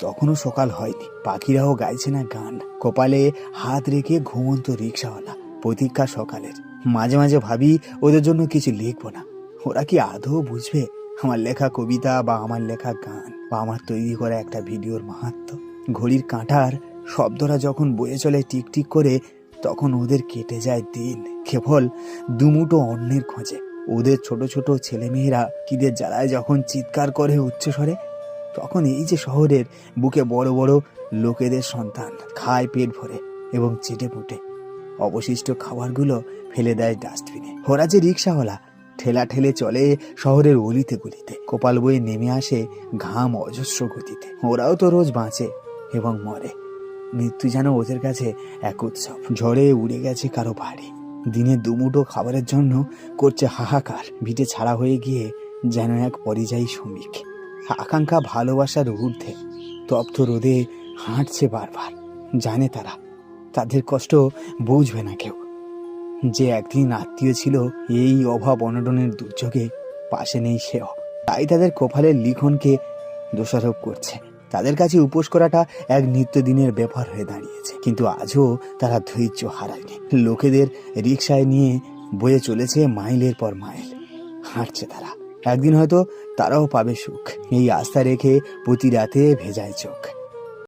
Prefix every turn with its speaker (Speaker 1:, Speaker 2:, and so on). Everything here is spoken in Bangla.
Speaker 1: তখনও সকাল হয়নি। পাখিরাও গাইছে না গান। কপালে হাত রেখে ঘুমন্ত রিক্সাওয়ালা, প্রতীক্ষা সকালের। মাঝে মাঝে ভাবি, ওদের জন্য কিছু লিখব না। ওরা কি আদৌ বুঝবে আমার লেখা কবিতা বা আমার লেখা গান বা আমার তৈরি করা একটা ভিডিওর মাহাত্ম? ঘড়ির কাঁটার শব্দটা যখন বয়ে চলে টিকটিক করে, তখন ওদের কেটে যায় দিন। কেবল দুমুটো অন্যের খোঁজে। ওদের ছোট ছোট ছেলেমেয়েরা কিদের জ্বালায় যখন চিৎকার করে উচ্চস্বরে তখন এই যে শহরের বুকে বড় বড় লোকেদের সন্তান খায় পেট ভরে এবং চেটে পুটে। অবশিষ্ট খাবারগুলো ফেলে দেয় ডাস্টবিনে। ওরা যে রিক্সাওয়ালা ঠেলা ঠেলে চলে শহরের অলিতে গলিতে। কপাল বয়ে নেমে আসে ঘাম অজস্র গতিতে। ওরাও তো রোজ বাঁচে এবং মরে। মৃত্যু যেন ওদের কাছে এক উৎসব। ঝড়ে উড়ে গেছে কারও বাড়ি। দিনে দুমুটো খাবারের জন্য করছে হাহাকার। ভিটে ছাড়া হয়ে গিয়ে যেন এক পরিযায়ী শ্রমিক। আকাঙ্ক্ষা ভালোবাসার ঊর্ধ্বে, তপ্ত রোদে হাঁটছে বারবার। জানে তারা, তাদের কষ্ট বুঝবে না কেউ। যে একদিন আত্মীয় ছিল, এই অভাব অনটনের দুর্যোগে পাশে নেই সেও। তাই তাদের কপালের লিখনকে দোষারোপ করছে। তাদের কাছে উপোস করাটা এক নিত্যদিনের ব্যাপার হয়ে দাঁড়িয়েছে। কিন্তু আজও তারা ধৈর্য হারায়নি। লোকেদের রিক্সায় নিয়ে বয়ে চলেছে মাইলের পর মাইল। হাঁটছে তারা। একদিন হয়তো তারাও পাবে সুখ। এই আস্থা রেখে প্রতি রাতে ভেজায় চোখ।